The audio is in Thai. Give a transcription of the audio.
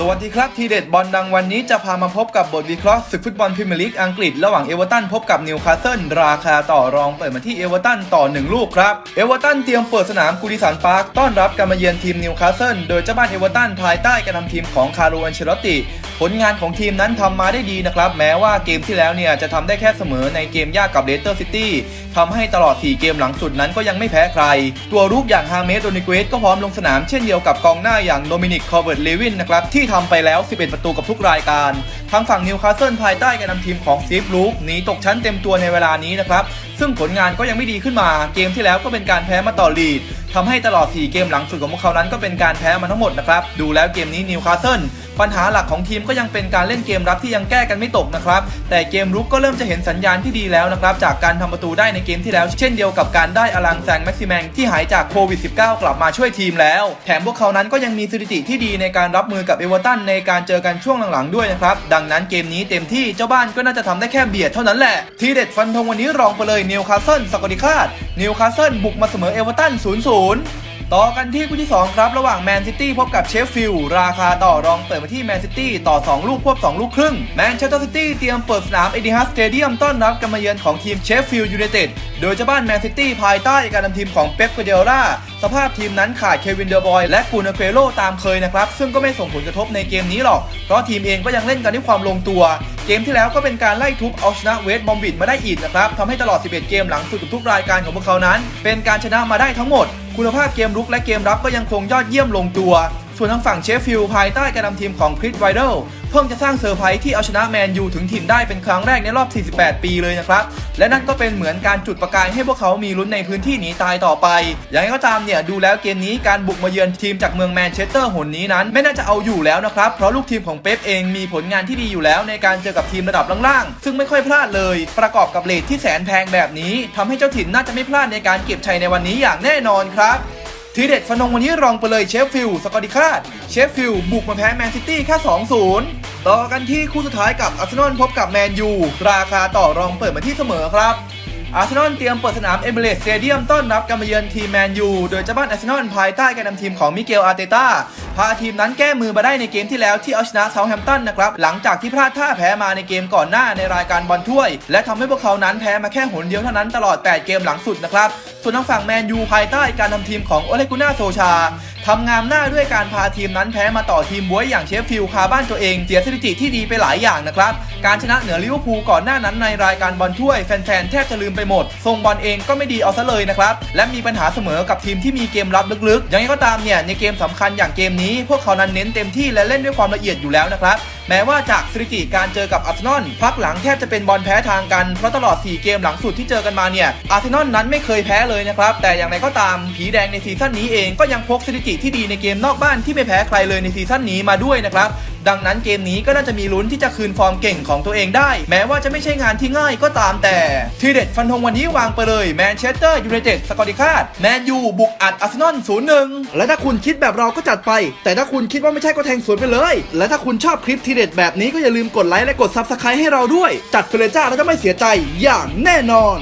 สวัสดีครับทีเด็ดบอลดังวันนี้จะพามาพบกับบทวิเคราะห์ศึกฟุตบอลพรีเมียร์ลีกอังกฤษระหว่างเอเวอร์ตันพบกับนิวคาสเซิลราคาต่อรองเปิดมาที่เอเวอร์ตันต่อ 1 ลูกครับ เอเวอร์ตันเตรียมเปิดสนามกูดิสันพาร์คต้อนรับการมาเยือนทีมนิวคาสเซิลโดยเจ้าบ้านเอเวอร์ตันภายใต้การนำทีมของคาร์โลอันเชลอตติผลงานของทีมนั้นทำมาได้ดีนะครับ แม้ว่าเกมที่แล้วเนี่ยจะทำได้แค่เสมอในเกมยากกับเลสเตอร์ซิตี้ทำให้ตลอด 4 เกมหลังสุดนั้นก็ยังไม่แพ้ใคร ตัวรุกอย่างฮาเมสโดนิเกสก็พร้อมลงสนามเช่นเดียวกับกองหน้าอย่างโดมินิกคอร์เวิร์ตเลวินนะครับ ที่ทำไปแล้ว 11 ประตูกับทุกรายการ ทางฝั่งนิวคาสเซิลภายใต้การนำทีมของซีฟลูกหนีตกชั้นเต็มตัวในเวลานี้นะครับ ซึ่งผลงานก็ยังไม่ดีขึ้นมา เกมที่แล้วก็เป็นการแพ้มาต่อลีด ทำให้ตลอด 4 เกมหลังสุดของพวกเขานั้นก็เป็นการแพ้มาทั้งหมดนะครับ ดูแล้วเกมนี้นิวคาสเซิลปัญหาหลักของทีมก็ยังเป็นการเล่นเกมรับที่ยังแก้กันไม่ตกนะครับ แต่เกมรุกก็เริ่มจะเห็นสัญญาณที่ดีแล้วนะครับ จากการทำประตูได้ในเกมที่แล้ว เช่นเดียวกับการได้อลังแซงแม็กซิแมงที่หายจากโควิด -19 กลับมาช่วยทีมแล้ว แถมพวกเขานั้นก็ยังมีสถิติที่ดีในการรับมือกับเอเวอร์ตันในการเจอกันช่วงหลังๆด้วยนะครับ ดังนั้นเกมนี้เต็มที่เจ้าบ้านก็น่าจะทำได้แค่เบียดเท่านั้นแหละทีเด็ดฟันธงวันนี้รองไปเลยนิวคาสเซิลสกอติคาด นิวคาสเซิลบุกมาเสมอเอเวอร์ตัน 0-0 ต่อกันที่คู่ที่ 2 ครับ ระหว่างแมนซิตี้พบกับเชฟฟิลด์ราคาต่อรองเปิดมาที่แมนซิตี้ต่อ 2 ลูกควบ 2 ลูกครึ่ง แมนเชสเตอร์ซิตี้เตรียมเปิดสนามเอดิฮัสสเตเดียมต้อนรับการมาเยือนของทีมเชฟฟิลด์ยูไนเต็ดโดยเจ้าบ้านแมนซิตี้ภายใต้การนำทีมของเป๊ปกวเดล่าสภาพทีมนั้นขาดเควินเดอร์บอยและกูนาเฟโลตามเคยนะครับซึ่งก็ไม่ส่งผลกระทบในเกมนี้หรอกเพราะทีมเองก็ยังเล่นกันด้วยความลงตัว เกมที่แล้วก็เป็นการไล่ทุบเอาชนะเวสต์บอมบิดมาได้อีกนะครับทำให้ตลอด 11 เกมหลังสุดทุกรายการของพวกเขานั้น เป็นการชนะมาได้ทั้งหมด คุณภาพเกมรุกและเกมรับก็ยังคงยอดเยี่ยมลงตัว ส่วนทางฝั่งเชฟฟิลด์ภายใต้การนำทีมของคริสไวเดลเพิ่งจะสร้างเซอร์ไพรส์ที่เอาชนะแมนยูถึงถิ่นได้เป็นครั้งแรกในรอบ 48 ปีเลยนะครับ และนั่นก็เป็นเหมือนการจุดประกายให้พวกเขามีลุ้นในพื้นที่หนีตายต่อไป อย่างไรก็ตามเนี่ยดูแล้วเกมนี้การบุกมาเยือนทีมจากเมืองแมนเชสเตอร์หนนี้นั้น ไม่น่าจะเอาอยู่แล้วนะครับ เพราะลูกทีมของเป๊ปเองมีผลงานที่ดีอยู่แล้วในการเจอกับทีมระดับล่างๆ ซึ่งไม่ค่อยพลาดเลย ประกอบกับเลทที่แสนแพงแบบนี้ทำให้เจ้าถิ่นน่าจะไม่พลาดในการเก็บชัยในวันนี้อย่างแน่นอนครับ ทีเด็ดฟันธงวันนี้รองไปเลยเชฟฟิลด์สกอติคาดเชฟฟิลด์บุกมาแพ้แมนซิตี้แค่ 2-0 ต่อกันที่คู่สุดท้ายกับอาร์เซนอลพบกับแมนยูราคาต่อรองเปิดมาที่เสมอครับ อาร์เซนอลเตรียมเปิดสนามเอเมเรสสเตเดียมต้อนรับการมาเยือนทีมแมนยูโดยเจ้าบ้านอาร์เซนอลภายใต้การนำทีมของมิเกลอาร์เตต้าพาทีมนั้นแก้มือมาได้ในเกมที่แล้วที่เอาชนะเซาท์แฮมป์ตันนะครับหลังจากที่พลาดท่าแพ้มาในเกมก่อนหน้าในรายการบอลถ้วย และทำให้พวกเขานั้นแพ้มาแค่หนเดียวเท่านั้นตลอด 8 เกมหลังสุดนะครับส่วนทางฝั่งแมนยูภายใต้การทำทีมของโอเลกุน่าโซชา ทำงามหน้าด้วยการพาทีมนั้นแพ้มาต่อทีมบวยอย่างเชฟฟิลด์คาบ้านตัวเองเสียสถิติที่ดีไปหลายอย่างนะครับ การชนะเหนือลิเวอร์พูลก่อนหน้านั้นในรายการบอลถ้วยแฟนๆแทบจะลืมไปหมด ทรงบอลเองก็ไม่ดีเอาซะเลยนะครับ และมีปัญหาเสมอกับทีมที่มีเกมรับลึกๆอย่างไงก็ตามเนี่ยในเกมสำคัญอย่างเกมนี้ พวกเขานั้นเน้นเต็มที่และเล่นด้วยความละเอียดอยู่แล้วนะครับ แม้ว่าจากสถิติการเจอกับอาร์เซนอลพักหลังแทบจะเป็นบอลแพ้ทางกัน เพราะตลอด 4 เกมหลังสุดที่เจอกันมาเนี่ยอาร์เซนอลนั้นไม่เคยแพ้เลยนะครับ แต่อย่างไรก็ตามผีแดงในซีซั่นนี้เองก็ยังพกสถิติที่ดีในเกมนอกบ้านที่ไม่แพ้ใครเลยในซีซั่นนี้มาด้วยนะครับ ดังนั้นเกมนี้ก็น่าจะมีลุ้นที่จะคืนฟอร์มเก่งของตัวเองได้ แม้ว่าจะไม่ใช่งานที่ง่ายก็ตามแต่ทีเด็ดฟันธงวันนี้วางไปเลยแมนเชสเตอร์ยูไนเต็ดสกอติคาดแมนยูบุกอัดอาร์เซนอล0-1และถ้าคุณคิดแบบเราก็จัดไป แต่ถ้าคุณคิดว่าไม่ใช่ก็แทงสวนไปเลย และถ้าคุณชอบคลิปทีเด็ดแบบนี้ก็อย่าลืมกดไลค์และกดซับสไครต์ให้เราด้วย จัดไปเลยจ้าแล้วจะไม่เสียใจอย่างแน่นอน